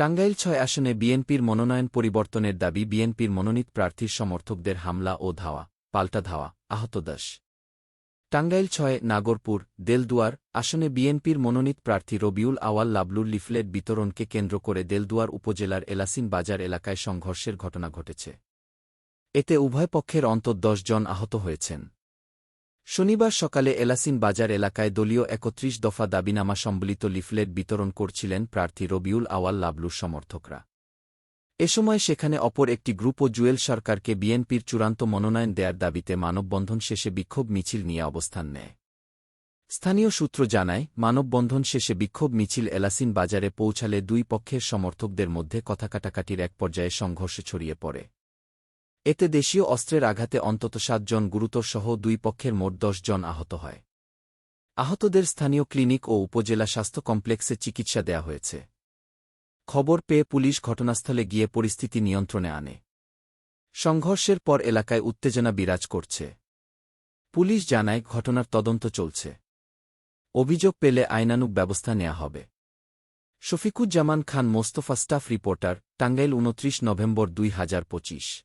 টাঙ্গাইল ছয় আসনে বিএনপির মনোনয়ন পরিবর্তনের দাবি বিএনপির মনোনীত প্রার্থীর সমর্থকদের হামলা ও ধাওয়া, পাল্টা ধাওয়া, আহত দাস। টাঙ্গাইল ছয়, নাগরপুর, দেলদুয়ার আসনে বিএনপির মনোনীত প্রার্থী রবিউল আওয়াল লাবলুর লিফলেট বিতরণকে কেন্দ্র করে দেলদুয়ার উপজেলার এলাসিন বাজার এলাকায় সংঘর্ষের ঘটনা ঘটেছে। এতে উভয় পক্ষের অন্তত দশ জন আহত হয়েছেন। শনিবার সকালে এলাসিন বাজার এলাকায় দলীয় একত্রিশ দফা দাবিনামা সম্বলিত লিফলেট বিতরণ করছিলেন প্রার্থী রবিউল আওয়াল লাবলুর সমর্থকরা। এ সময় সেখানে অপর একটি গ্রুপ ও জুয়েল সরকারকে বিএনপির চূড়ান্ত মনোনয়ন দেয়ার দাবিতে মানববন্ধন শেষে বিক্ষোভ মিছিল নিয়ে অবস্থান নেয়। স্থানীয় সূত্র জানায়, মানববন্ধন শেষে বিক্ষোভ মিছিল এলাসিন বাজারে পৌঁছালে দুই পক্ষের সমর্থকদের মধ্যে কথাকাটাকাটির এক পর্যায়ে সংঘর্ষ ছড়িয়ে পড়ে। এতে দেশীয় অস্ত্রের আঘাতে অন্তত সাতজন গুরুতরসহ দুই পক্ষের মোট জন আহত হয়। আহতদের স্থানীয় ক্লিনিক ও উপজেলা স্বাস্থ্য কমপ্লেক্সে চিকিৎসা দেয়া হয়েছে। খবর পেয়ে পুলিশ ঘটনাস্থলে গিয়ে পরিস্থিতি নিয়ন্ত্রণে আনে। সংঘর্ষের পর এলাকায় উত্তেজনা বিরাজ করছে। পুলিশ জানায়, ঘটনার তদন্ত চলছে। অভিযোগ পেলে আইনানুক ব্যবস্থা নেওয়া হবে। শফিকুজ্জামান খান মোস্তফা স্টাফ রিপোর্টার, টাঙ্গাইল উনত্রিশ নভেম্বর দুই হাজার পঁচিশ।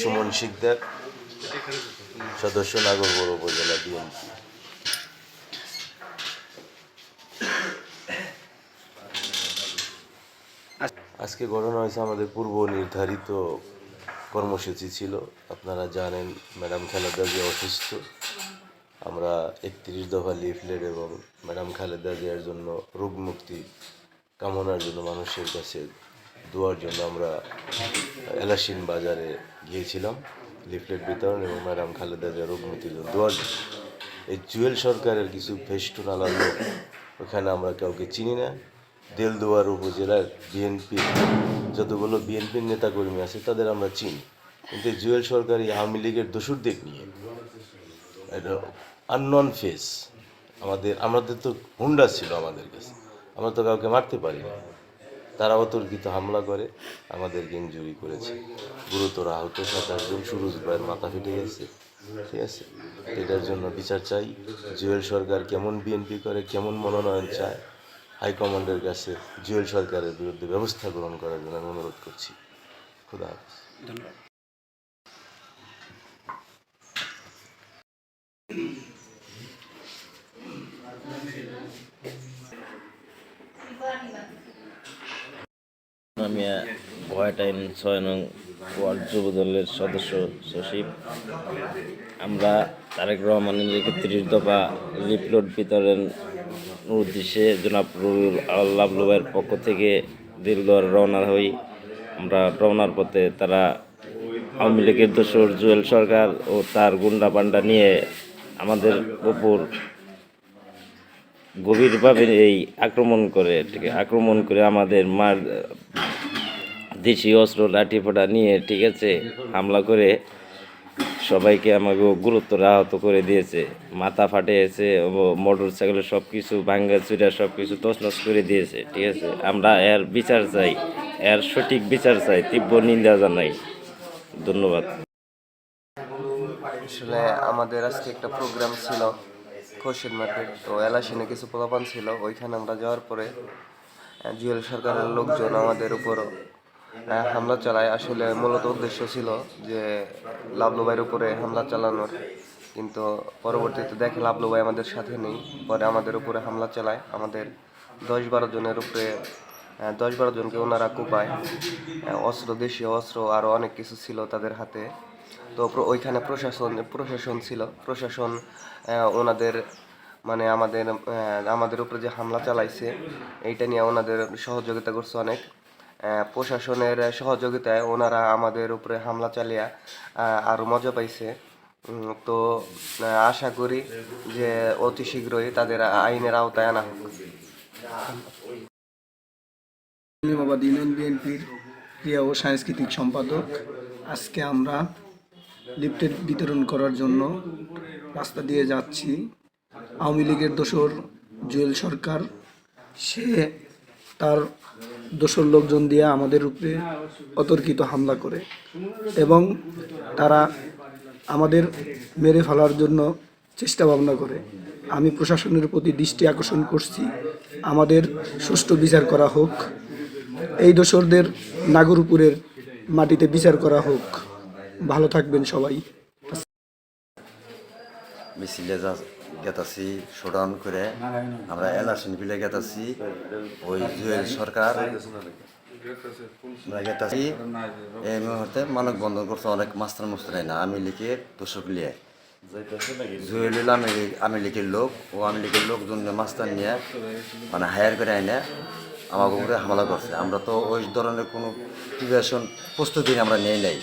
সুমন শিকদার, সদস্য নাগরপুর উপজেলা বিএনপি। আজকে ঘটনা হয়েছে আমাদের পূর্ব নির্ধারিত কর্মসূচি ছিল। আপনারা জানেন, ম্যাডাম খালেদা জিয়া অসুস্থ। আমরা একত্রিশ দফা লিফলেট এবং ম্যাডাম খালেদা জিয়ার জন্য রোগ মুক্তি কামনার জন্য মানুষের কাছে দোয়ার জন্য আমরা এলাসিন বাজারে গিয়েছিলাম, লিফলেট বিতরণ এবং ম্যাডাম খালেদা জিয়া দোয়ার জন্য। এই জুয়েল সরকারের কিছু ফেস্টুন আলার লোক, ওখানে আমরা কাউকে চিনি না। দেলদুয়ার উপজেলার বিএনপি, যতগুলো বিএনপির নেতাকর্মী আছে তাদের আমরা চিনি। কিন্তু জুয়েল সরকার এই আওয়ামী লীগের দোসরদের নিয়ে, এটা আননন ফেস আমাদের আমাদের তো হুন্ডা ছিল আমাদের কাছে। আমরা তো কাউকে মারতে পারি না তারা অতর্কিত হামলা করে, আমাদেরকে ইঞ্জুরি করেছে। গুরুতর আহত সাতাশজন সুরজ ভাইয়ের মাথা ফেটে গেছে। ঠিক আছে? এটার জন্য বিচার চাই জুয়েল সরকার কেমন বিএনপি করে, কেমন মনোনয়ন চায়। হাইকমান্ডের কাছে জুয়েল সরকারের বিরুদ্ধে ব্যবস্থা গ্রহণ করার জন্য আমি অনুরোধ করছি। খুদা হাফেজ। আমি ভয়টাইন ছয় নং ওয়ার্ড যুব দলের সদস্য সচিব। আমরা তারেক রহমানের লিখিত ত্রিশ দফা লিফলেট বিতরণ উদ্দেশ্যে জনাব রুল আল্লাহ পক্ষ থেকে দিলদর রওনা হই। আমরা রওনার পথে তারা আওয়ামী লীগের দোসর জুয়েল সরকার ও তার গুন্ডা পান্ডা নিয়ে আমাদের উপর গভীরভাবে এই আক্রমণ করে আক্রমণ করে আমাদের মার দেশি অস্ত্র লাঠি ফোটা নিয়ে ঠিক আছে হামলা করে সবাইকে আমাকে গুরুত্ব আহত করে দিয়েছে। মাথা ফাটিয়েছে মোটর সাইকেলের সব কিছু ভাঙ্গা চুরা সব কিছু তছনছ করে দিয়েছে ঠিক আছে। আমরা এর বিচার চাই এর সঠিক বিচার চাই তীব্র নিন্দা জানাই। ধন্যবাদ। আসলে আমাদের আজকে একটা প্রোগ্রাম ছিল খোরশেদ মাঠে তো এলাসিনে কিছু প্রলাপান ছিল ওইখানে আমরা যাওয়ার পরে জুয়েল সরকারের লোকজন আমাদের উপর আহ, হামলা চালায় আসলে মূলত উদ্দেশ্য ছিল যে লাভলুবাইয়ের উপরে হামলা চালানোর। কিন্তু পরবর্তীতে দেখে লাভলুবাই আমাদের সাথে নেই। পরে আমাদের উপরে হামলা চালায়। আমাদের দশ বারো জনের উপরে দশ বারো জনকে ওনারা কোপায়। আহ, অস্ত্র দেশীয় অস্ত্র আরও অনেক কিছু ছিল তাদের হাতে। তো ওইখানে প্রশাসন প্রশাসন ছিল। প্রশাসন ওনাদের মানে আমাদের আমাদের উপরে যে হামলা চালাইছে এইটা নিয়ে ওনাদের সহযোগিতা করছে অনেক। প্রশাসনের সহযোগিতায় ওনারা আমাদের উপরে হামলা চালিয়ে আরও মজা পাইছে। তো আশা করি যে অতি শীঘ্রই তাদের আইনের আওতায় আনা হোক। নিয়মাবাদ ইউনিয়ন বিএনপির ক্রিয়া ও সাংস্কৃতিক সম্পাদক। আজকে আমরা লিফটেড বিতরণ করার জন্য রাস্তা দিয়ে যাচ্ছি। আওয়ামী লীগের দোসর জুয়েল সরকার, সে তার দোসর লোকজন দিয়ে আমাদের উপরে অতর্কিত হামলা করে। এবং তারা আমাদের মেরে ফেলার জন্য চেষ্টা ভাবনা করে। আমি প্রশাসনের প্রতি দৃষ্টি আকর্ষণ করছি। আমাদের সুষ্ঠু বিচার করা হোক। এই দোসরদের নাগরপুরের মাটিতে বিচার করা হোক। ভালো থাকবেন সবাই। গেতাছি শোডাউন করে আমরা এলাসন বিলে গেতাছি, ওই জুয়েল সরকার। আমরা গেতাছি, এই মুহূর্তে মানব বন্ধন করছে অনেক মাস্টার মুস্তারাই না, আমি লিখে তোষক লিয়ে জুয়েল আমি আমি লিখের লোক, ও আমি লোক জন্য মাস্টার নিয়ে মানে হায়ার করে আইনে আমাকে উপরে হামলা করছে। আমরা তো ওই ধরনের কোনো প্রিপারেশন প্রস্তুতি আমরা নেই নাই।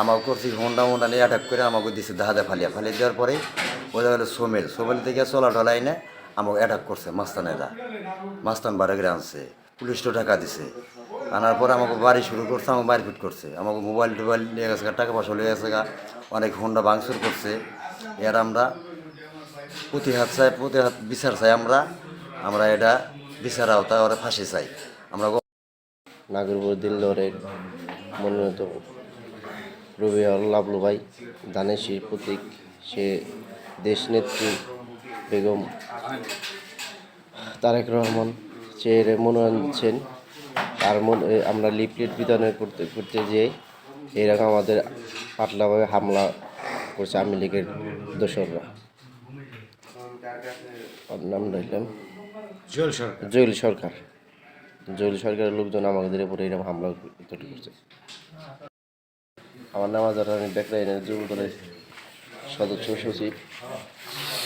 আমাকে করছি হোন্ডা মোন্ডা নিয়ে অ্যাটাক করে আমাকে দিছে দাহাদা ফালিয়া। ফালিয়ে দেওয়ার পরে ওই জায়গায় সোমেল। সোমেল থেকে চলা টলা এনে আমাকে অ্যাটাক করছে মাস্তানেরা। মাস্তান করে আনছে। পুলিশ তো টাকা দিছে। আনার পরে আমাকে বাড়ি শুরু করছে আমাকে মারপিট করছে। আমাকে মোবাইল টোবাইল নিয়ে গেছে টাকা পয়সা নিয়ে গেছে গা, অনেক হোন্ডা ভাঙচুর করছে। এর আমরা প্রতিহাত চাই প্রতিহাত বিচার চাই আমরা। আমরা এটা বিচার আওতায় ওরা ফাঁসি চাই। আমরা নাগরপুর দিল্লরের মনোনীত রবিউল লাবলু ভাই দানেশির প্রতীক সে দেশনেত্রী বেগম তারেক রহমান সে মনোনয়ন দিচ্ছেন তার মন আমরা লিফলেট বিতরণ করতে করতে যেয়ে এরকম আমাদের পাতলাভাবে হামলা করছে আওয়ামী লীগের দোসররা। নাম রইলাম জুয়েল সরকার। জুয়েল সরকারের লোকজন আমাদের উপরে এরকম হামলা করছে আমার নাম আজার রানী বেকরাইনের যুব দলের সদস্য সচিব।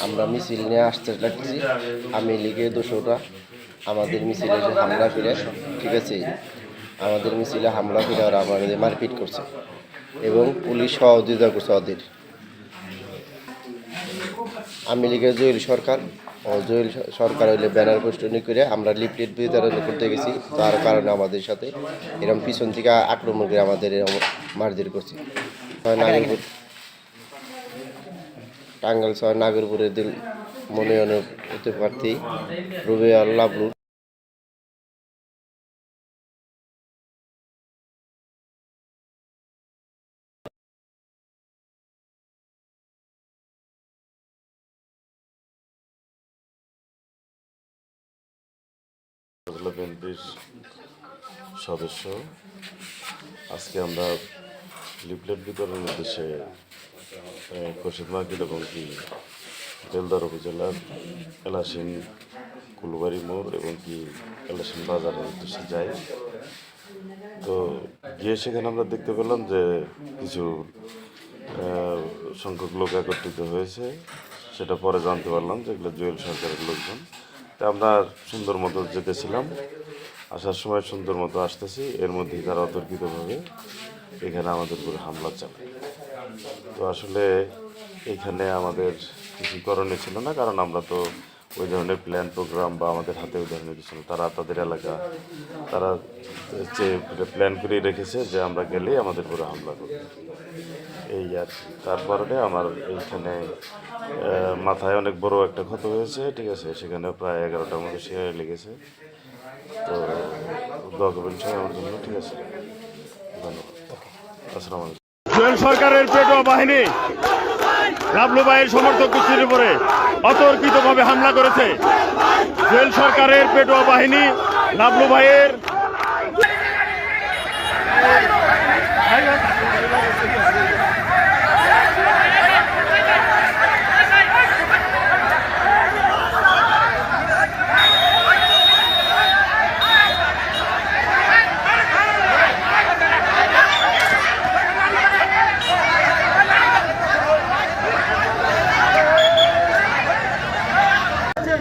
আমরা মিছিল নিয়ে আসতে লাগছি। আমি লিগে দোষরা আমাদের মিছিলে এসে হামলা করে, ঠিক আছে, আমাদের মিছিলে হামলা করে ওরা আমাদের মারপিট করছে এবং পুলিশ সহযোগিতা করছে ওদের। আমি লীগের জহিল সরকার। ও সরকার হইলে ব্যানার পোস্টনি করে আমরা লিপলেট বিতরণ করতে গেছি তার কারণে আমাদের সাথে এরকম পিছন থেকে আক্রমণ করে আমাদের এরকম মারধর করছে। নাগরপুর টাঙ্গাল সহ নাগরপুরের দিল মনোনয়ন হতে প্রার্থী রুবে আল্লাবলু উপজেলা সদস্য। আজকে আমরা লিফলেট বিতরণের উদ্দেশ্যে আহ, মার্কেট এবং কি বেলদার উপজেলার এলাসিন কুলবাড়ি মোড় এবং কি এলাসিন বাজারের উদ্দেশ্যে যাই। তো গিয়ে সেখানে আমরা দেখতে পেলাম যে কিছু সংখ্যক লোক একত্রিত হয়েছে। সেটা পরে জানতে পারলাম যে এগুলো জুয়েল সরকারের লোকজন। তা আমরা সুন্দর মতো যেতেছিলাম। আসার সময় সুন্দর মতো আসতেছি, এর মধ্যেই তারা অতর্কিতভাবে এখানে আমাদের উপরে হামলা চালায়। তো আসলে এখানে আমাদের কিছু করণীয় ছিল না, কারণ আমরা তো ওই ধরনের প্ল্যান প্রোগ্রাম বা আমাদের হাতে ওই ধরনের কিছু তারা তাদের এলাকা, তারা যে প্ল্যান করেই রেখেছে যে আমরা গেলেই আমাদের উপরে হামলা করবে। এই আর। তার কারণে আমার এইখানে মাথায় অনেক বড় একটা ক্ষত হয়েছে, ঠিক আছে? সেখানে প্রায় এগারোটার মতো শেয়ার লেগেছে। তো দোয়া করবেন সবাই আমার জন্য, ঠিক আছে? ধন্যবাদ। সরকারের পেটোয়া বাহিনী লাভলু ভাইয়ের সমর্থক গোষ্ঠীর উপরে অতর্কিতভাবে হামলা করেছে। জুয়েল সরকারের পেটোয়া বাহিনী লাভলু ভাইয়ের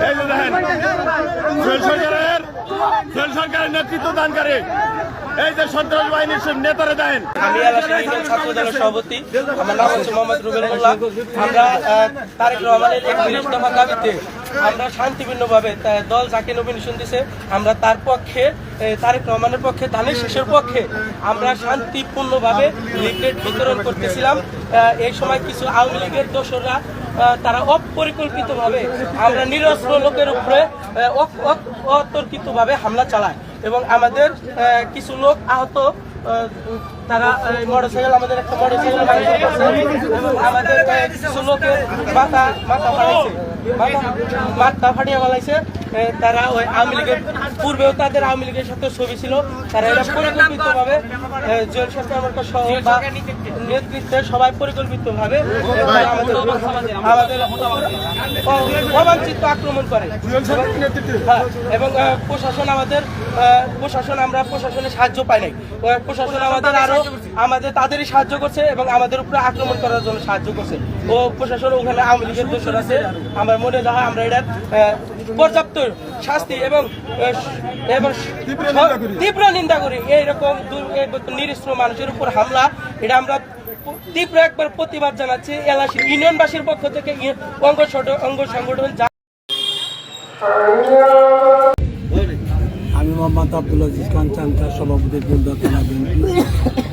এই যে দেখেন জুয়েল সরকারের জুয়েল সরকারের নেতৃত্ব দানকারী এই যে সন্ত্রাস বাহিনীর সব নেতারা দেন। আমি ছাত্র দলের সভাপতি। আমার নাম হচ্ছে মোহাম্মদ রুবেল মোল্লা। আমরা তারেক রহমানের একত্রিশ দফা দাবিতে আমরা শান্তিপূর্ণভাবে দল যাকে নমিনেশন দিছে, আমরা তার পক্ষে তারেক রহমানের পক্ষে, ধানের শীষের পক্ষে আমরা শান্তিপূর্ণভাবে লিফলেট বিতরণ করতেছিলাম। এই সময় কিছু আওয়ামী লীগের দোসররা তারা অপরিকল্পিতভাবে আমরা নিরস্ত্র লোকের উপরে অতর্কিতভাবে হামলা চালায়। এবং আমাদের কিছু লোক আহত আহ, তারা মোটরসাইকেল আমাদের একটা মোটরসাইকেল ভাঙচুর করছে এবং আমাদের কিছু লোকের মাথা মাথা ফাটাইছে। মাথা মাথা ফাটিয়ে ফেলাইছে। তারা ওই আওয়ামী লীগের পূর্বেও তাদের আওয়ামী লীগের সাথে ছবি ছিল। তারা এটা পরিকল্পিতভাবে সরকার সহ বা নেতৃত্বে সবাই পরিকল্পিতভাবে আমাদের আমাদের অবাঞ্ছিত আক্রমণ করে। হ্যাঁ, এবং প্রশাসন আমাদের প্রশাসন আমরা প্রশাসনের সাহায্য পাই নাই। প্রশাসন আমাদের আরও আমাদের তাদেরই সাহায্য করছে এবং আমাদের উপরে আক্রমণ করার জন্য সাহায্য করছে। ও প্রশাসন ওখানে আওয়ামী লীগের দোষর আছে। আমার মনে হয় আমরা এটা পর্যাপ্ত শাস্তি এবং এবং তীব্র নিন্দা করি। এইরকম নিরস্ত্র মানুষের উপর হামলা এটা আমরা তীব্র একবার প্রতিবাদ জানাচ্ছি। এলাকার ইউনিয়নবাসীর পক্ষ থেকে অঙ্গ ছোট- অঙ্গ সংগঠন যা আমি মোহাম্মদ আব্দুল আজিজ খান চান্তার সভাপতি থানা বিএনপি।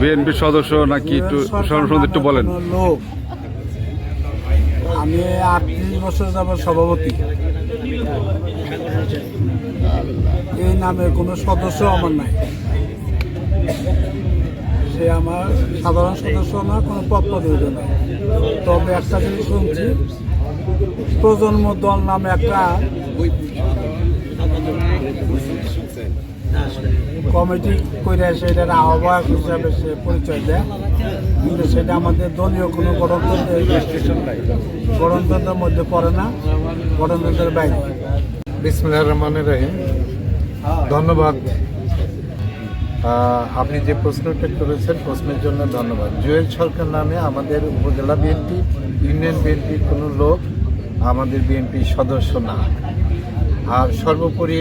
বিএনপির সদস্য নাকি একটু সরাসরি একটু বলেন। আমি আটত্রিশ বছর যাবার সভাপতি। এই নামে কোনো সদস্য আমার নাই। সে আমার সাধারণ সদস্য না, কোনো পদ পদবিতে না। তবে একটা জিনিস শুনছি, প্রজন্ম দল নামে একটা কমিটি করে সেটার আহ্বায়ক হিসাবে সে পরিচয় দেয়। কিন্তু সেটা আমাদের দলীয় কোনো গণতন্ত্রের গণতন্ত্রের মধ্যে পড়ে না গণতন্ত্রের বাইরে। বিসমুল্লাহ রহমানের রহিম। ধন্যবাদ। আপনি যে প্রশ্নটা করেছেন, প্রশ্নের জন্য ধন্যবাদ। জুয়েল সরকার নামে আমাদের উপজেলা বিএনপি, ইউনিয়ন বিএনপির কোনো লোক আমাদের বিএনপির সদস্য না। আর সর্বোপরি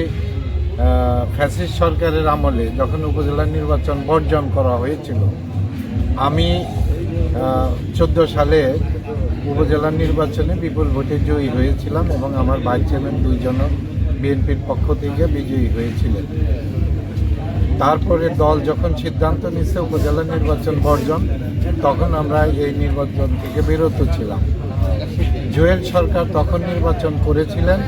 ফ্যাসিস্ট সরকারের আমলে যখন উপজেলা নির্বাচন বর্জন করা হয়েছিল, আমি চোদ্দ সালে উপজেলা নির্বাচনে বিপুল ভোটে জয়ী হয়েছিলাম এবং আমার ভাই ছিলেন দুইজন বিএনপির পক্ষ থেকে বিজয়ী হয়েছিলেন। তারপরে দল যখন সিদ্ধান্ত নিচ্ছে উপজেলা নির্বাচন বর্জন, তখন আমরা এই নির্বাচন থেকে বিরত ছিলাম। জুয়েল সরকার তখন নির্বাচন করেছিলেন।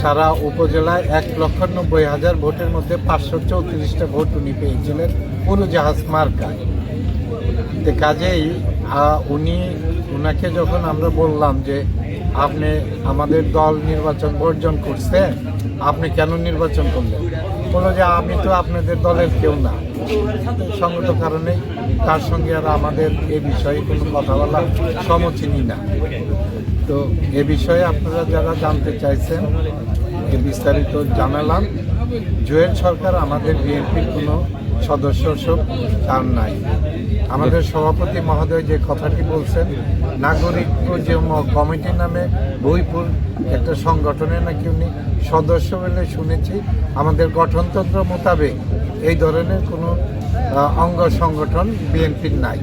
সারা উপজেলায় এক লক্ষ নব্বই হাজার ভোটের মধ্যে পাঁচশো চৌত্রিশটা ভোট উনি পেয়েছিলেন উড়োজাহাজ মার্কায়। তো কাজেই উনি ওনাকে যখন আমরা বললাম যে, আপনি আমাদের দল নির্বাচন বর্জন করছে আপনি কেন নির্বাচন করলেন? বলল যে আমি তো আপনাদের দলের কেউ না। সঙ্গত কারণে তার সঙ্গে আর আমাদের এ বিষয়ে কোনো কথা বলা সমচিনি না। তো এ বিষয়ে আপনারা যারা জানতে চাইছেন, এ বিস্তারিত জানালাম। জুয়েল সরকার আমাদের বিএনপির কোনো সদস্য সব তার নাই। আমাদের সভাপতি মহোদয় যে কথাটি বলছেন নাগরিক যে কমিটি নামে বইপুর একটা সংগঠনে নাকি উনি সদস্য বলে শুনেছি, আমাদের গঠনতন্ত্র মোতাবেক এই ধরনের কোনো অঙ্গ সংগঠন বিএনপির নাই।